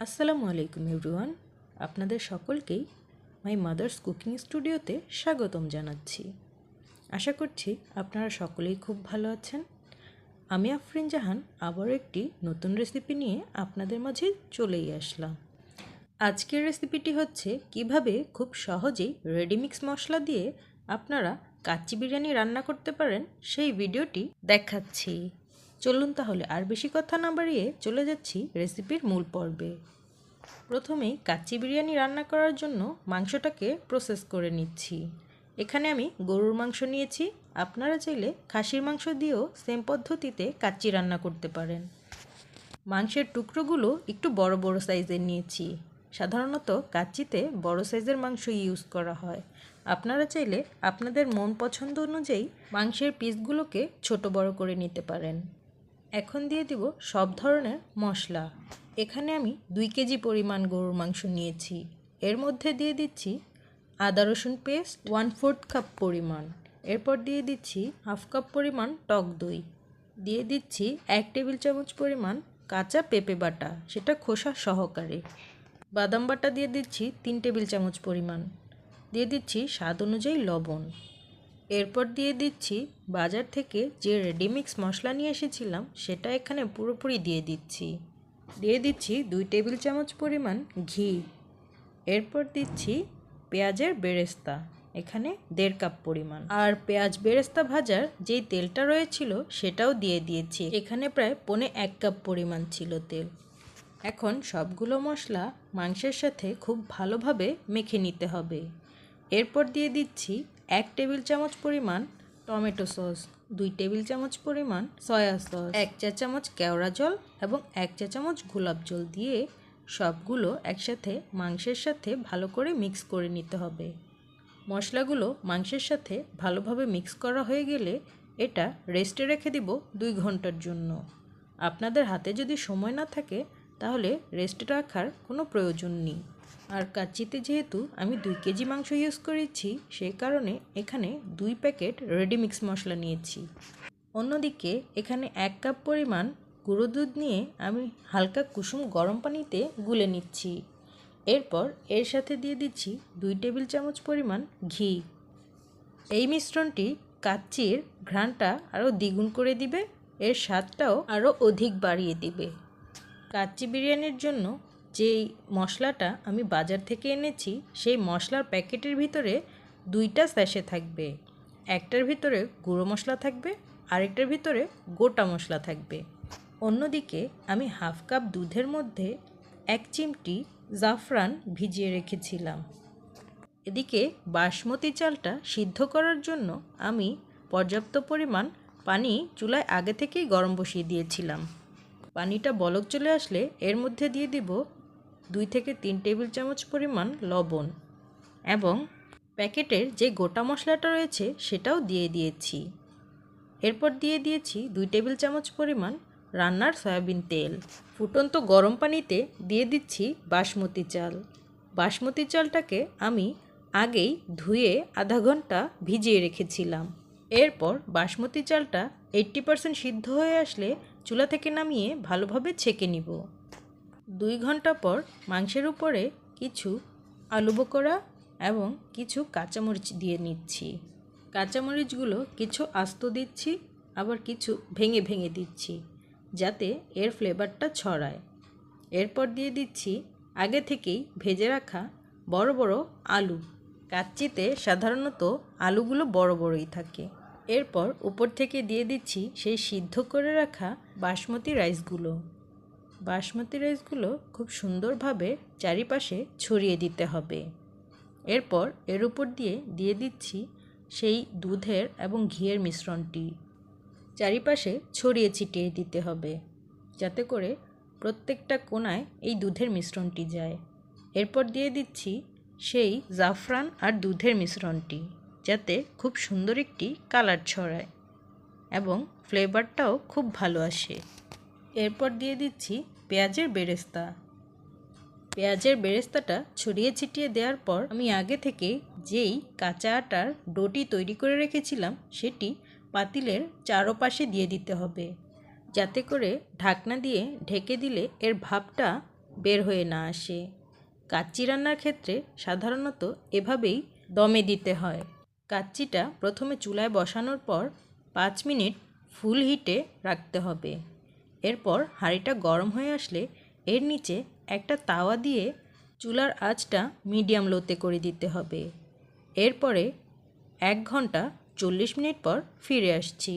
আসসালামু আলাইকুম এভরিওয়ান। আপনাদের সকলকেই মাই মাদার্স কুকিং স্টুডিওতে স্বাগতম জানাচ্ছি। আশা করছি আপনারা সকলেই খুব ভালো আছেন। আমি আফরিন জাহান, আবারও একটি নতুন রেসিপি নিয়ে আপনাদের মাঝে চলেই আসলাম। আজকের রেসিপিটি হচ্ছে কীভাবে খুব সহজেই রেডিমিক্স মশলা দিয়ে আপনারা কাচ্চি বিরিয়ানি রান্না করতে পারেন, সেই ভিডিওটি দেখাচ্ছি। চলুন তাহলে আর বেশি কথা না বাড়িয়ে চলে যাচ্ছি রেসিপির মূল পর্বে। প্রথমেই কাচ্চি বিরিয়ানি রান্না করার জন্য মাংসটাকে প্রসেস করে নিচ্ছি। এখানে আমি গরুর মাংস নিয়েছি। আপনারা চাইলে খাসির মাংস দিয়েও সেম পদ্ধতিতে কাচ্চি রান্না করতে পারেন। মাংসের টুকরোগুলো একটু বড় বড় সাইজের নিয়েছি। সাধারণত কাচ্চিতে বড় সাইজের মাংস ইউজ করা হয়। আপনারা চাইলে আপনাদের মন পছন্দ অনুযায়ী মাংসের পিসগুলোকে ছোট বড় করে নিতে পারেন। এখন দিয়ে দিব সব ধরনের মশলা। এখানে আমি দুই কেজি পরিমাণ গরুর মাংস নিয়েছি। এর মধ্যে দিয়ে দিচ্ছি আদা রসুন পেস্ট ওয়ান ফোর্থ কাপ পরিমাণ। এরপর দিয়ে দিচ্ছি হাফ কাপ পরিমাণ টক দই। দিয়ে দিচ্ছি এক টেবিল চামচ পরিমাণ কাঁচা পেঁপে বাটা, সেটা খোসা সহকারে। বাদাম বাটা দিয়ে দিচ্ছি তিন টেবিল চামচ পরিমাণ। দিয়ে দিচ্ছি স্বাদ অনুযায়ী লবণ। এরপর দিয়ে দিচ্ছি বাজার থেকে যে রেডিমিক্স মশলা নিয়ে এসেছিলাম, সেটা এখানে পুরোপুরি দিয়ে দিচ্ছি। দিয়ে দিচ্ছি দুই টেবিল চামচ পরিমাণ ঘি। এরপর দিচ্ছি পেঁয়াজের বেরেস্তা, এখানে দেড় কাপ পরিমাণ। আর পেঁয়াজ বেরেস্তা ভাজার যেই তেলটা রয়েছিল, সেটাও দিয়ে দিয়েছি। এখানে প্রায় পনে এক কাপ পরিমাণ ছিল তেল। এখন সবগুলো মশলা মাংসের সাথে খুব ভালোভাবে মেখে নিতে হবে। এরপর দিয়ে দিচ্ছি এক টেবিল চামচ পরিমাণ টমেটো সস, দুই টেবিল চামচ পরিমাণ সয়া সস, এক চা চামচ কেওড়া জল এবং এক চা চামচ গোলাপ জল দিয়ে সবগুলো একসাথে মাংসের সাথে ভালো করে মিক্স করে নিতে হবে। মশলাগুলো মাংসের সাথে ভালোভাবে মিক্স করা হয়ে গেলে এটা রেস্টে রেখে দিব দুই ঘণ্টার জন্য। আপনাদের হাতে যদি সময় না থাকে, তাহলে রেস্টে রাখার কোনো প্রয়োজন নেই। আর কাচ্চিতে যেহেতু আমি দুই কেজি মাংস ইউজ করেছি সেই কারণে এখানে দুই প্যাকেট রেডি মিক্স মশলা নিয়েছি। অন্যদিকে এখানে এক কাপ পরিমাণ গুঁড়ো দুধ নিয়ে আমি হালকা কুসুম গরম পানিতে গুলে নিচ্ছি। এরপর এর সাথে দিয়ে দিচ্ছি দুই টেবিল চামচ পরিমাণ ঘি। এই মিশ্রণটি কাচ্চির ঘ্রাণটা আরও দ্বিগুণ করে দিবে, এর স্বাদটাও আরও অধিক বাড়িয়ে দিবে। কাচ্চি বিরিয়ানির জন্য যেই মশলাটা আমি বাজার থেকে এনেছি, সেই মশলার প্যাকেটের ভিতরে দুইটা স্যাশে থাকবে। একটার ভিতরে গুঁড়ো মশলা থাকবে, আরেকটার ভিতরে গোটা মশলা থাকবে। অন্যদিকে আমি হাফ কাপ দুধের মধ্যে এক চিমটি জাফরান ভিজিয়ে রেখেছিলাম। এদিকে বাসমতি চালটা সিদ্ধ করার জন্য আমি পর্যাপ্ত পরিমাণ পানি চুলায় আগে থেকেই গরম বসিয়ে দিয়েছিলাম। পানিটা বলক চলে আসলে এর মধ্যে দিয়ে দিব দুই থেকে তিন টেবিল চামচ পরিমাণ লবণ এবং প্যাকেটের যে গোটা মশলাটা রয়েছে সেটাও দিয়ে দিয়েছি। এরপর দিয়ে দিয়েছি দুই টেবিল চামচ পরিমাণ রান্নার সয়াবিন তেল। ফুটন্ত গরম পানিতে দিয়ে দিচ্ছি বাসমতি চাল। বাসমতি চালটাকে আমি আগেই ধুয়ে আধা ঘণ্টা ভিজিয়ে রেখেছিলাম। এরপর বাসমতি চালটা এইট্টি পারসেন্ট সিদ্ধ হয়ে আসলে চুলা থেকে নামিয়ে ভালোভাবে ছেঁকে নিব। দুই ঘণ্টা পর মাংসের উপরে কিছু আলু বকরা এবং কিছু কাঁচামরিচ দিয়ে নিচ্ছি। কাঁচামরিচগুলো কিছু আস্ত দিচ্ছি, আবার কিছু ভেঙে ভেঙে দিচ্ছি, যাতে এর ফ্লেভারটা ছড়ায়। এরপর দিয়ে দিচ্ছি আগে থেকেই ভেজে রাখা বড় বড় আলু। কাচ্চিতে সাধারণত আলুগুলো বড় বড়ই থাকে। এরপর উপর থেকে দিয়ে দিচ্ছি সেই সিদ্ধ করে রাখা বাসমতি রাইসগুলো। বাসমতি রাইসগুলো খুব সুন্দরভাবে চারিপাশে ছড়িয়ে দিতে হবে। এরপর এর উপর দিয়ে দিয়ে দিচ্ছি সেই দুধের এবং ঘিয়ের মিশ্রণটি। চারিপাশে ছড়িয়ে ছিটিয়ে দিতে হবে যাতে করে প্রত্যেকটা কোনায় এই দুধের মিশ্রণটি যায়। এরপর দিয়ে দিচ্ছি সেই জাফরান আর দুধের মিশ্রণটি যাতে খুব সুন্দর একটি কালার ছড়ায় এবং ফ্লেভারটাও খুব ভালো আসে। এরপর দিয়ে দিচ্ছি পেঁয়াজের বেরেস্তা। পেঁয়াজের বেরেস্তাটা ছড়িয়ে ছিটিয়ে দেওয়ার পর আমি আগে থেকে যেই কাঁচা আটার ডোটি তৈরি করে রেখেছিলাম, সেটি পাতিলের চারোপাশে দিয়ে দিতে হবে। যাতে করে ঢাকনা দিয়ে ঢেকে দিলে এর ভাবটা বের হয়ে না আসে। কাচ্চি রান্নার ক্ষেত্রে সাধারণত এভাবেই দমে দিতে হয়। কাচ্চিটা প্রথমে চুলায় বসানোর পর পাঁচ মিনিট ফুল হিটে রাখতে হবে। এরপর হাঁড়িটা গরম হয়ে আসলে এর নিচে একটা তাওয়া দিয়ে চুলার আঁচটা মিডিয়াম লোতে করে দিতে হবে। এরপরে এক ঘণ্টা চল্লিশ মিনিট পর ফিরে আসছি।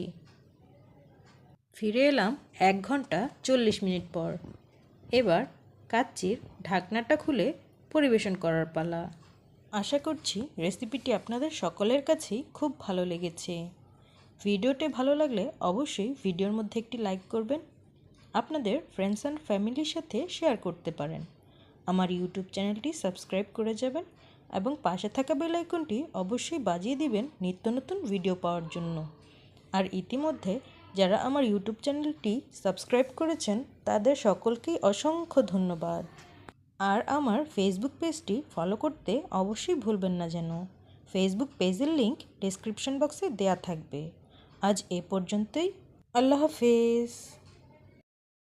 ফিরে এলাম এক ঘণ্টা চল্লিশ মিনিট পর। এবার কাচ্চির ঢাকনাটা খুলে পরিবেশন করার পালা। আশা করছি রেসিপিটি আপনাদের সকলের কাছেই খুব ভালো লেগেছে। ভিডিওটি ভালো লাগলে অবশ্যই ভিডিওর মধ্যে একটি লাইক করবেন আপনাদের ফ্রেন্ডস অ্যান্ড ফ্যামিলির সাথে শেয়ার করতে পারেন। আমার ইউটিউব চ্যানেলটি সাবস্ক্রাইব করে যাবেন এবং পাশে থাকা বেল আইকনটি অবশ্যই বাজিয়ে দিবেন নিত্য নতুন ভিডিও পাওয়ার জন্য। আর ইতিমধ্যে যারা আমার ইউটিউব চ্যানেলটি সাবস্ক্রাইব করেছেন, তাদের সকলকেই অসংখ্য ধন্যবাদ। আর আমার ফেসবুক পেজটি ফলো করতে অবশ্যই ভুলবেন না যেন। ফেসবুক পেজের লিংক ডেসক্রিপশন বক্সে দেয়া থাকবে। আজ এ পর্যন্তই। আল্লাহ হাফেজ।